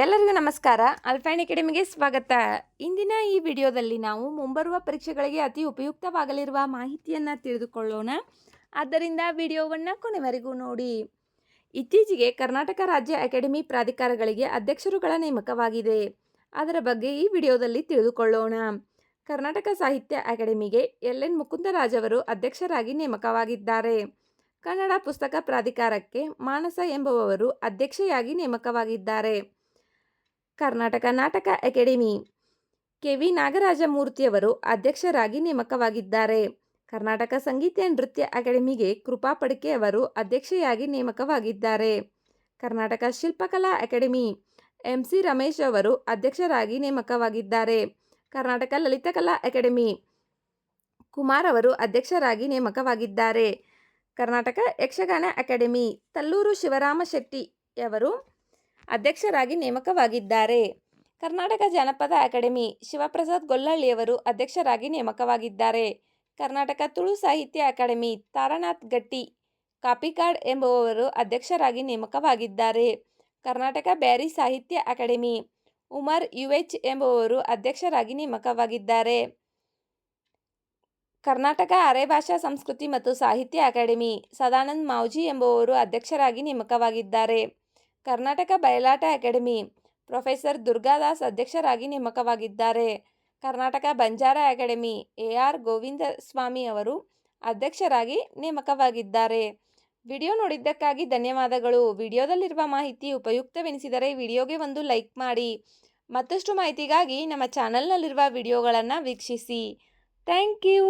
ಎಲ್ಲರಿಗೂ ನಮಸ್ಕಾರ. ಅಲ್ಫೈನ್ ಅಕಾಡೆಮಿಗೆ ಸ್ವಾಗತ. ಇಂದಿನ ಈ ವಿಡಿಯೋದಲ್ಲಿ ನಾವು ಮುಂಬರುವ ಪರೀಕ್ಷೆಗಳಿಗೆ ಅತಿ ಉಪಯುಕ್ತವಾಗಲಿರುವ ಮಾಹಿತಿಯನ್ನು ತಿಳಿದುಕೊಳ್ಳೋಣ. ಆದ್ದರಿಂದ ವಿಡಿಯೋವನ್ನು ಕೊನೆವರೆಗೂ ನೋಡಿ. ಇತ್ತೀಚೆಗೆ ಕರ್ನಾಟಕ ರಾಜ್ಯ ಅಕಾಡೆಮಿ ಪ್ರಾಧಿಕಾರಗಳಿಗೆ ಅಧ್ಯಕ್ಷರುಗಳ ನೇಮಕವಾಗಿದೆ. ಅದರ ಬಗ್ಗೆ ಈ ವಿಡಿಯೋದಲ್ಲಿ ತಿಳಿದುಕೊಳ್ಳೋಣ. ಕರ್ನಾಟಕ ಸಾಹಿತ್ಯ ಅಕಾಡೆಮಿಗೆ ಎಲ್ ಎನ್ ಮುಕುಂದರಾಜ್ ಅವರು ಅಧ್ಯಕ್ಷರಾಗಿ ನೇಮಕವಾಗಿದ್ದಾರೆ. ಕನ್ನಡ ಪುಸ್ತಕ ಪ್ರಾಧಿಕಾರಕ್ಕೆ ಮಾನಸ ಎಂಬುವವರು ಅಧ್ಯಕ್ಷೆಯಾಗಿ ನೇಮಕವಾಗಿದ್ದಾರೆ. ಕರ್ನಾಟಕ ನಾಟಕ ಅಕಾಡೆಮಿ. ಕೆ. ವಿ. ನಾಗರಾಜಮೂರ್ತಿಯವರು ಅಧ್ಯಕ್ಷರಾಗಿ ನೇಮಕವಾಗಿದ್ದಾರೆ. ಕರ್ನಾಟಕ ಸಂಗೀತ ನೃತ್ಯ ಅಕಾಡೆಮಿಗೆ ಕೃಪಾ ಪಡಿಕೆ ಅವರು ಅಧ್ಯಕ್ಷೆಯಾಗಿ ನೇಮಕವಾಗಿದ್ದಾರೆ. Karnataka Shilpakala academy. M. C. Ramesh ಅವರು ಅಧ್ಯಕ್ಷರಾಗಿ ನೇಮಕವಾಗಿದ್ದಾರೆ. ಕರ್ನಾಟಕ ಲಲಿತಕಲಾ ಅಕಾಡೆಮಿ. ಕುಮಾರ್ ಅವರು ಅಧ್ಯಕ್ಷರಾಗಿ ನೇಮಕವಾಗಿದ್ದಾರೆ. ಕರ್ನಾಟಕ ಯಕ್ಷಗಾನ ಅಕಾಡೆಮಿ. ತಲ್ಲೂರು ಶಿವರಾಮ ಶೆಟ್ಟಿಯವರು ಅಧ್ಯಕ್ಷರಾಗಿ ನೇಮಕವಾಗಿದ್ದಾರೆ. ಕರ್ನಾಟಕ ಜಾನಪದ ಅಕಾಡೆಮಿ ಶಿವಪ್ರಸಾದ್ ಗೊಲ್ಲಹಳ್ಳಿಯವರು ಅಧ್ಯಕ್ಷರಾಗಿ ನೇಮಕವಾಗಿದ್ದಾರೆ. ಕರ್ನಾಟಕ ತುಳು ಸಾಹಿತ್ಯ ಅಕಾಡೆಮಿ ತಾರಾನಾಥ್ ಗಟ್ಟಿ, ಕಾಪಿಕಾಡ್ ಎಂಬುವವರು ಅಧ್ಯಕ್ಷರಾಗಿ ನೇಮಕವಾಗಿದ್ದಾರೆ. ಕರ್ನಾಟಕ ಬ್ಯಾರಿ ಸಾಹಿತ್ಯ ಅಕಾಡೆಮಿ ಉಮರ್ ಯು ಎಚ್ ಎಂಬುವವರು ಅಧ್ಯಕ್ಷರಾಗಿ ನೇಮಕವಾಗಿದ್ದಾರೆ. ಕರ್ನಾಟಕ ಅರೆಭಾಷಾ ಸಂಸ್ಕೃತಿ ಮತ್ತು ಸಾಹಿತ್ಯ ಅಕಾಡೆಮಿ ಸದಾನಂದ್ ಮಾವ್ಜಿ ಎಂಬುವವರು ಅಧ್ಯಕ್ಷರಾಗಿ ನೇಮಕವಾಗಿದ್ದಾರೆ. ಕರ್ನಾಟಕ ಬಯಲಾಟ ಅಕಾಡೆಮಿ ಪ್ರೊಫೆಸರ್ ದುರ್ಗಾದಾಸ್ ಅಧ್ಯಕ್ಷರಾಗಿ ನೇಮಕವಾಗಿದ್ದಾರೆ. Karnataka Banjara academy A R Govinda Swamy ಅವರು ಅಧ್ಯಕ್ಷರಾಗಿ ನೇಮಕವಾಗಿದ್ದಾರೆ. ವಿಡಿಯೋ ನೋಡಿದ್ದಕ್ಕಾಗಿ ಧನ್ಯವಾದಗಳು. ವಿಡಿಯೋದಲ್ಲಿರುವ ಮಾಹಿತಿ ಉಪಯುಕ್ತವೆನಿಸಿದರೆ ವಿಡಿಯೋಗೆ ಒಂದು ಲೈಕ್ ಮಾಡಿ. ಮತ್ತಷ್ಟು ಮಾಹಿತಿಗಾಗಿ ನಮ್ಮ ಚಾನಲ್ನಲ್ಲಿರುವ ವಿಡಿಯೋಗಳನ್ನು ವೀಕ್ಷಿಸಿ. Thank you.